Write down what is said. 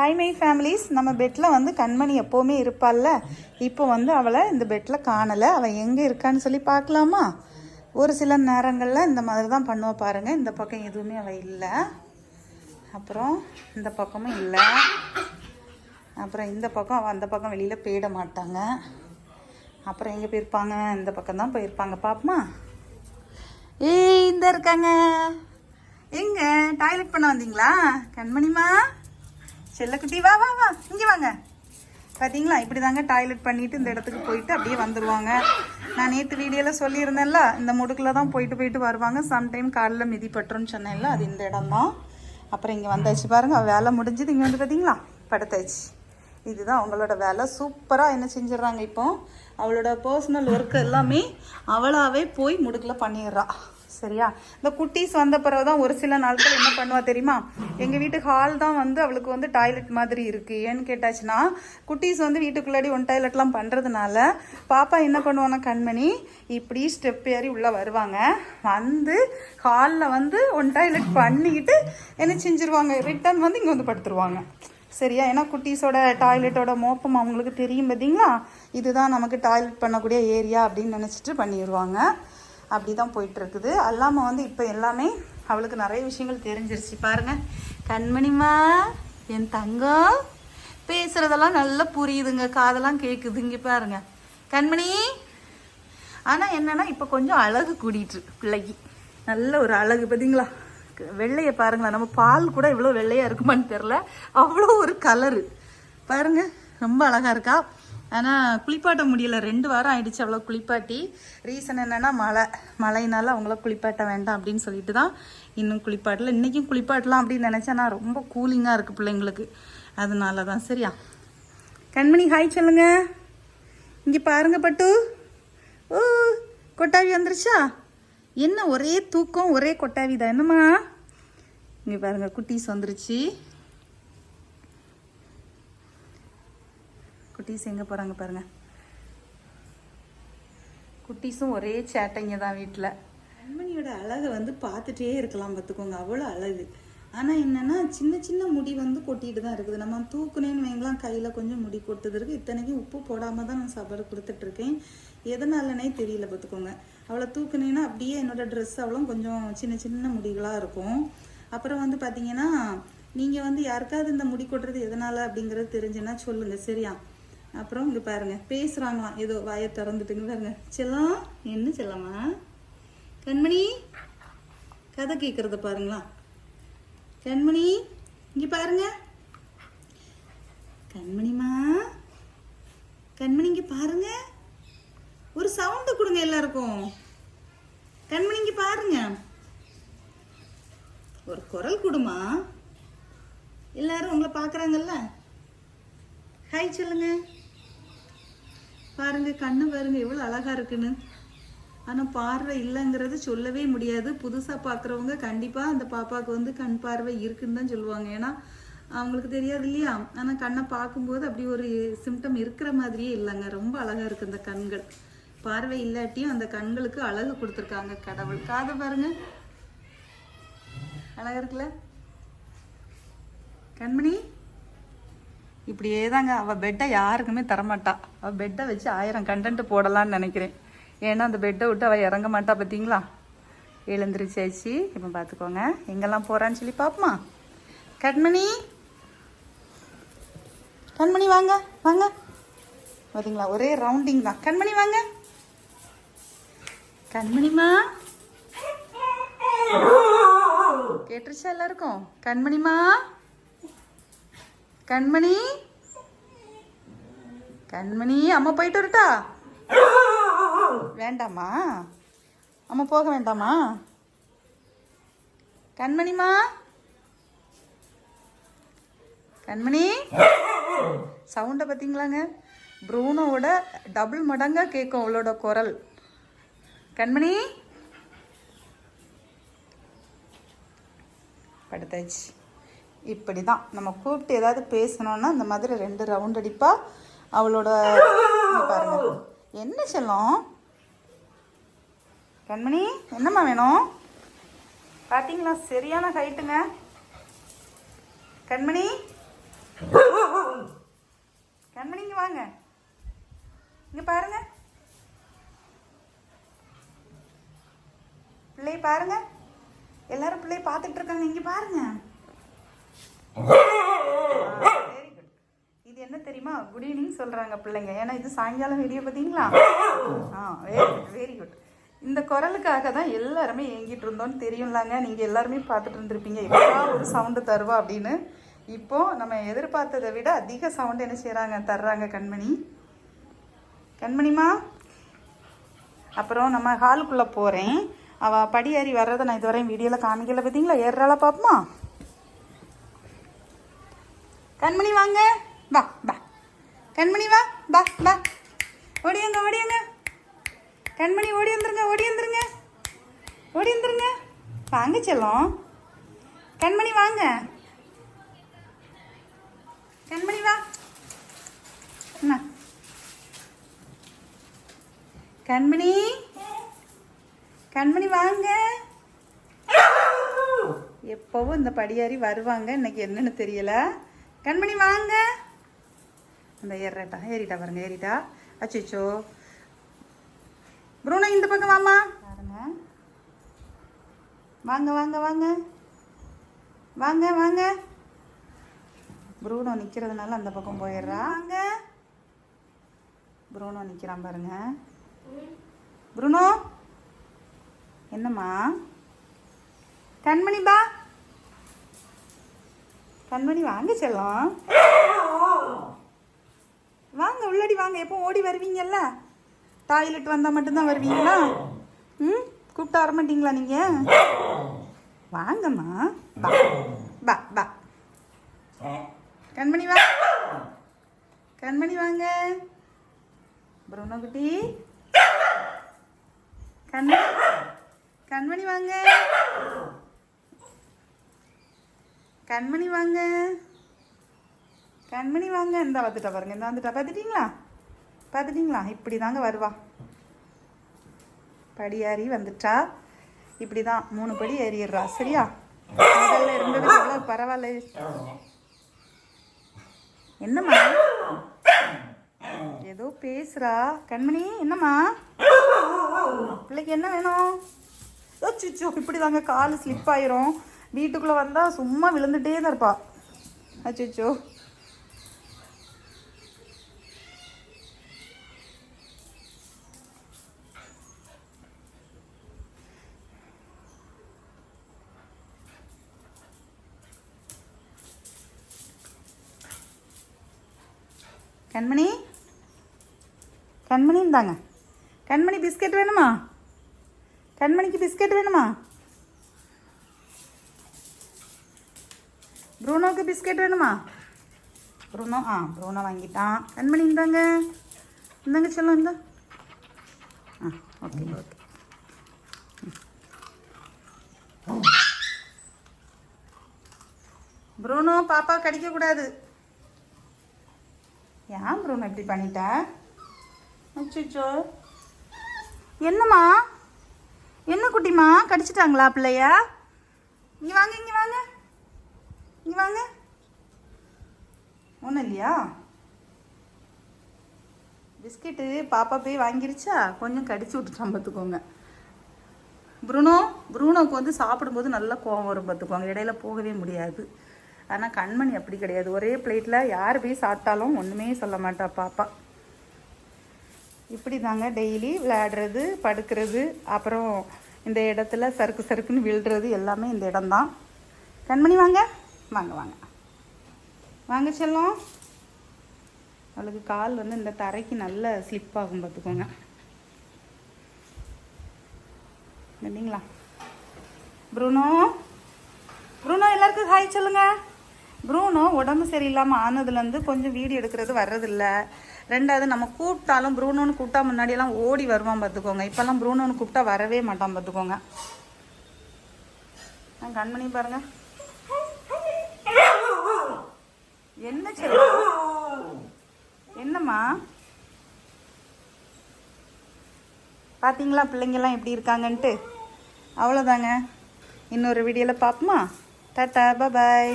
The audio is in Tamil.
ஹை மை ஃபேமிலிஸ் நம்ம பெட்டில் வந்து கண்மணி எப்போவுமே இருப்பாள்ல. இப்போ வந்து அவளை இந்த பெட்டில் காணலை. அவள் எங்கே இருக்கான்னு சொல்லி பார்க்கலாமா? ஒரு சில நேரங்களில் இந்த மாதிரி தான் பண்ணுவோம் பாருங்கள் இந்த பக்கம் எதுவுமே அவள் இல்லை. அப்புறம் இந்த பக்கமும் இல்லை. அப்புறம் இந்த பக்கம் அவள் அந்த பக்கம் வெளியில் போயிட மாட்டாங்க. அப்புறம் எங்கே போயிருப்பாங்க? இந்த பக்கம் தான் போயிருப்பாங்க. பாப்பமா? ஏய் இந்த இருக்காங்க. எங்கே? டாய்லெட் பண்ண வந்தீங்களா? கண்மணிமா செல்லக்குட்டி வா வா வா இங்கே வாங்க. பார்த்தீங்களா இப்படி தாங்க டாய்லெட் பண்ணிவிட்டு இந்த இடத்துக்கு போயிட்டு அப்படியே வந்துடுவாங்க நான் நேற்று வீடியோவில் சொல்லியிருந்தேன்ல இந்த முடுக்கில் தான் போயிட்டு போயிட்டு வருவாங்க. சம்டைம் காலில் மிதிப்பட்டுருன்னு சொன்னேன்ல அது இந்த இடம் தான் அப்புறம் இங்கே வந்தாச்சு பாருங்க வேலை முடிஞ்சது. இங்கே வந்து பார்த்தீங்களா படுத்தாச்சு. இதுதான் அவங்களோட வேலை. சூப்பராக என்ன செஞ்சிடுறாங்க இப்போ? அவளோட பர்சனல் ஒர்க் எல்லாமே அவளாவே போய் முடுக்கில் பண்ணிடுறா. சரியா? இந்த குட்டீஸ் வந்த பிறகு தான் ஒரு சில நாட்கள் என்ன பண்ணுவா தெரியுமா? எங்கள் வீட்டு ஹால் தான் வந்து அவளுக்கு வந்து டாய்லெட் மாதிரி இருக்குது ஏன்னு கேட்டாச்சுன்னா குட்டீஸ் வந்து வீட்டுக்குள்ளாடி ஒன் டாய்லெட்லாம் பண்ணுறதுனால பாப்பா என்ன பண்ணுவானா கண்மணி இப்படி ஸ்டெப் ஏறி உள்ளே வருவாங்க. வந்து ஹாலில் வந்து ஒன் டாய்லெட் பண்ணிக்கிட்டு என்ன செஞ்சுருவாங்க? ரிட்டர்ன் வந்து இங்கே வந்து படுத்துருவாங்க. சரியா? ஏன்னா குட்டீஸோட டாய்லெட்டோட மோப்பம் அவங்களுக்கு தெரியும் பார்த்தீங்களா இதுதான் நமக்கு டாய்லெட் பண்ணக்கூடிய ஏரியா அப்படின்னு நினச்சிட்டு பண்ணிடுவாங்க அப்படி தான் போயிட்டுருக்குது. அல்லாமல் வந்து இப்போ எல்லாமே அவளுக்கு நிறைய விஷயங்கள் தெரிஞ்சிருச்சு. பாருங்கள் கண்மணிமா என் தங்கம். பேசுகிறதெல்லாம் நல்லா புரியுதுங்க. காதெல்லாம் கேட்குது இங்கே பாருங்க. கண்மணி ஆனால் என்னன்னா இப்போ கொஞ்சம் அழகு கூடிட்டு பிள்ளைக்கு. நல்ல ஒரு அழகு பார்த்தீங்களா வெள்ளையை பாருங்களேன். நம்ம பால் கூட இவ்வளோ வெள்ளையாக இருக்குமான்னு தெரில அவ்வளோ ஒரு கலரு பாருங்க. ரொம்ப அழகாக இருக்கா? ஆனால் குளிப்பாட்ட முடியல. ரெண்டு வாரம் ஆயிடுச்சு அவ்வளோ குளிப்பாட்டி. ரீசன் என்னென்னா மழை. மழையினால அவங்கள குளிப்பாட்ட வேண்டாம் அப்படின்னு சொல்லிட்டு தான் இன்னும் குளிப்பாட்டல. இன்றைக்கும் குளிப்பாட்டலாம் அப்படின்னு நினச்சா நான் ரொம்ப கூலிங்காக இருக்குது பிள்ளைங்களுக்கு. அதனால தான் சரியா? கண்மணி ஹாய் சொல்லுங்க. இங்கே பாருங்க பட்டு. ஓ கொட்டாவி வந்துருச்சா? என்ன ஒரே தூக்கம் ஒரே கொட்டாவி தான் என்னம்மா? இங்கே பாருங்க குட்டீஸ் வந்துருச்சு. குட்டீஸ் எங்கே போகிறாங்க பாருங்கள் குட்டீஸும் ஒரே சேட்டைங்க தான் வீட்டில் கண்மணியோட அழகை வந்து பார்த்துட்டே இருக்கலாம் பார்த்துக்கோங்க. அவ்வளோ அழகு. ஆனால் என்னென்னா சின்ன சின்ன முடி வந்து கொட்டிட்டு தான் இருக்குது. நம்ம தூக்குனேன்னு வைங்களாம் கையில் கொஞ்சம் முடி கொட்டுது இருக்குது இத்தனைக்கும் உப்பு போடாமல் தான் நான் சாப்பாடு கொடுத்துட்ருக்கேன் எதனாலனே தெரியல பார்த்துக்கோங்க. அவளை தூக்குனேன்னா அப்படியே என்னோடய ட்ரெஸ் அவளும் கொஞ்சம் சின்ன சின்ன முடிகளாக இருக்கும். அப்புறம் வந்து பார்த்தீங்கன்னா நீங்கள் வந்து யாருக்காவது இந்த முடி கொட்டுறது எதனால் அப்படிங்கிறது தெரிஞ்சுன்னா சொல்லுங்கள் சரியா? அப்புறம் இங்கே பாருங்க பேசுகிறாங்களாம் ஏதோ வாயை திறந்துட்டுங்க பாருங்க. செல்லம் என்ன செல்லம்மா? கண்மணி கதை கேட்குறத பாருங்களா கண்மணி இங்கே பாருங்க. கண்மணிமா கண்மணி இங்கே பாருங்க. ஒரு சவுண்டு கொடுங்க எல்லாருக்கும். கண்மணி இங்கே பாருங்க. ஒரு குரல் கொடுமா எல்லாரும் உங்களை பார்க்குறாங்கல்ல? ஹாய் சொல்லுங்கள் பாருங்க கண்ணு பாருங்க எவ்வளோ அழகா இருக்குன்னு. ஆனால் பார்வை இல்லைங்கிறது சொல்லவே முடியாது. புதுசாக பார்க்குறவங்க கண்டிப்பாக அந்த பாப்பாவுக்கு வந்து கண் பார்வை இருக்குன்னு தான் சொல்லுவாங்க. ஏன்னா அவங்களுக்கு தெரியாது இல்லையா? ஆனால் கண்ணை பார்க்கும்போது அப்படி ஒரு சிம்டம் இருக்கிற மாதிரியே இல்லைங்க. ரொம்ப அழகாக இருக்குது இந்த கண்கள். பார்வை இல்லாட்டியும் அந்த கண்களுக்கு அழகு கொடுத்துருக்காங்க கடவுள். காதை பாருங்க. அழகா இருக்குல்ல? கண்மணி? இப்படியே தாங்க அவள் பெட்டை யாருக்குமே தரமாட்டா. அவள் பெட்டை வச்சு ஆயிரம் கண்டென்ட் போடலான்னு நினைக்கிறேன். ஏன்னா அந்த பெட்டை விட்டு அவள் இறங்க மாட்டா பார்த்தீங்களா எழுந்திருச்சாச்சு இப்போ பார்த்துக்கோங்க எங்கெல்லாம் போகிறான்னு சொல்லி பார்ப்போமா கண்மணி? கண்மணி வாங்க வாங்க. பார்த்தீங்களா ஒரே ரவுண்டிங் தான். கண்மணி வாங்க. கண்மணிமா கேட்டுருச்சா எல்லாருக்கும்? கண்மணிமா கண்மணி? கண்மணி அம்மா போயிட்டு வரட்டா? வேண்டாமா அம்மா போக வேண்டாமா கண்மணிமா கண்மணி? சவுண்டை பார்த்தீங்களாங்க ப்ரூனோவோட டபுள் மடங்காக கேட்கும் அவளோட குரல். கண்மணி? படுத்தாச்சு. இப்படி தான் நம்ம கூப்பிட்டு ஏதாவது பேசணுன்னா இந்த மாதிரி ரெண்டு ரவுண்ட் அடிப்பா. அவளோட பாருங்க. என்ன செல்லம்? கண்மணி என்னம்மா வேணும்? பார்த்தீங்களா சரியான ஹைட்டுங்க கண்மணி? கண்மணி இங்கே வாங்க. இங்கே பாருங்க. பிள்ளையை பாருங்க. எல்லாரும் பிள்ளையை பார்த்துட்டு இருக்காங்க. இங்கே பாருங்க. இது என்ன தெரியுமா? குட் ஈவினிங் சொல்கிறாங்க பிள்ளைங்க. ஏன்னா இது சாயங்காலம் வீடியோ பார்த்தீங்களா? ஆ வெரி குட் வெரி குட் இந்த குரலுக்காக தான் எல்லாருமே ஏங்கிட்டு இருந்தோம்னு தெரியும்லாங்க. நீங்கள் எல்லாருமே பார்த்துட்டு இருந்திருப்பீங்க. எப்படா ஒரு சவுண்டு தருவா அப்படின்னு. இப்போது நம்ம எதிர்பார்த்ததை விட அதிக சவுண்ட் என்ன செய்கிறாங்க தர்றாங்க கண்மணி. கண்மணிமா அப்புறம் நம்ம ஹாலுக்குள்ளே போகிறேன் அவள் படி ஏறி வர்றதை நான் இதுவரையும் வீடியோவில் காமிக்கல. பார்த்தீங்களா? ஏறாளா பார்ப்போமா கண்மணி வாங்க. வா வா. கண்மணி வா வா வா. ஓடியங்க ஓடியங்க கண்மணி ஓடி வந்துருங்க ஓடி வந்துருங்க. ஓடி வந்துருங்க. வாங்க செல்லம். கண்மணி வாங்க. கண்மணி வா. என்ன கண்மணி. கண்மணி வாங்க. எப்பவும் இந்த படியாரி வருவாங்க. இன்னைக்கு என்னன்னு தெரியல. கண்மணி வாங்க. அந்த ஏறிட்டா ஏறிட்டா பாருங்க ஏறிட்டா. அச்சோ ப்ரூனோ இந்த பக்கம் வாமா பாருங்க. வாங்க வாங்க வாங்க. வாங்க வாங்க. ப்ரூனோ நிற்கிறதுனால அந்த பக்கம் போயிடுறா. வாங்க. ப்ரூனோ நிற்கிறான் பாருங்க. ப்ரூனோ. என்னம்மா? கண்மணி பா. கண்மணி வாங்க செல்லம். வாங்க உள்ளடி வாங்க. எப்போ ஓடி வருவீங்கல்ல? டாய்லெட் வந்தால் மட்டும்தான் வருவீங்களா? ம்? கூப்பிட்டு வர மாட்டீங்களா நீங்கள் வாங்கம்மா. பா பா பா கண்மணி வா. கண்மணி வாங்க. ப்ரூனோ குட்டி கண்மணி கண்மணி வாங்க. கண்மணி வாங்க. கண்மணி வாங்க. இந்த வந்துட்டா பாருங்க. இந்த வந்துட்டா. பார்த்துட்டீங்களா? பார்த்துட்டீங்களா? இப்படி தாங்க வருவா. படியாரி வந்துட்டா. இப்படி தான் மூணு படி ஏறிடுறா. சரியா? முதல்ல இருந்தது எவ்வளோ பரவாயில்ல. என்னம்மா? ஏதோ பேசுறா. கண்மணி என்னம்மா? பிள்ளைக்கு என்ன வேணும்? அச்சோ இப்படி தாங்க கால் ஸ்லிப் ஆயிரும். வீட்டுக்குள்ளே வந்தால் சும்மா விழுந்துட்டே தான் இருப்பா. அச்சோ கண்மணி? கண்மணி இருந்தாங்க கண்மணி பிஸ்கெட் வேணுமா? கண்மணிக்கு பிஸ்கெட் வேணுமா? ப்ரூனோக்கு பிஸ்கட் வேணுமா? ப்ரூனோ ஆ ப்ரூனோ வாங்கிட்டான். கண்மணி இந்தாங்க. இந்தாங்க சொல்லும் இந்த. ஆ ஓகே ஓகே. ப்ரூனோ பாப்பா கடிக்கக்கூடாது ஏன் ப்ரூனோ இப்படி பண்ணிட்ட? அச்சோ என்னம்மா? என்ன குட்டிம்மா? கடிச்சிட்டாங்களா பிள்ளைய? இங்கே வாங்க இங்கே வாங்க. இங்கே வாங்க ஒன்றும் இல்லையா? பிஸ்கெட்டு பாப்பா போய் வாங்கிருச்சா? கொஞ்சம் கடிச்சு விட்டுட்டான் பார்த்துக்கோங்க ப்ரூனோ ப்ரூனோக்கு வந்து சாப்பிடும்போது நல்லா கோவம் வரும் பார்த்துக்கோங்க. இடையில போகவே முடியாது. ஆனால் கண்மணி அப்படி கிடையாது. ஒரே பிளேட்டில் யார் போய் சாப்பிட்டாலும் ஒன்றுமே சொல்ல மாட்டா பாப்பா. இப்படி தாங்க டெய்லி விளையாடுறது படுக்கிறது அப்புறம் இந்த இடத்துல சறுக்கு சறுக்குன்னு விழுறது எல்லாமே இந்த இடம்தான். கண்மணி வாங்க. வாங்க வாங்க வாங்க செல்லம். அவளுக்கு கால் வந்து இந்த தரைக்கு நல்ல ஸ்லிப் ஆகும் பார்த்துக்கோங்க. இல்லைங்களா ப்ரூனோ. ப்ரூனோ எல்லாருக்கும் ஹாய் சொல்லுங்க. ப்ரூனோ உடம்பு சரியில்லாமல் ஆனதுலேருந்து கொஞ்சம் வீடியோ எடுக்கிறது வர்றதில்ல. ரெண்டாவது நம்ம கூப்பிட்டாலும் ப்ரூனோன்னு கூப்பிட்டா முன்னாடியெல்லாம் ஓடி வருவான் பார்த்துக்கோங்க. இப்போல்லாம் ப்ரூனோன்னு கூப்பிட்டா வரவே மாட்டான் பார்த்துக்கோங்க. ஆ, கண்மணி பாருங்கள் என்ன செல்லம் என்னம்மா? பார்த்தீங்களா பிள்ளைங்கெல்லாம் எப்படி இருக்காங்கன்ட்டு? அவ்வளோதாங்க இன்னொரு வீடியோவில் பார்ப்போமா டாட்டா பாய்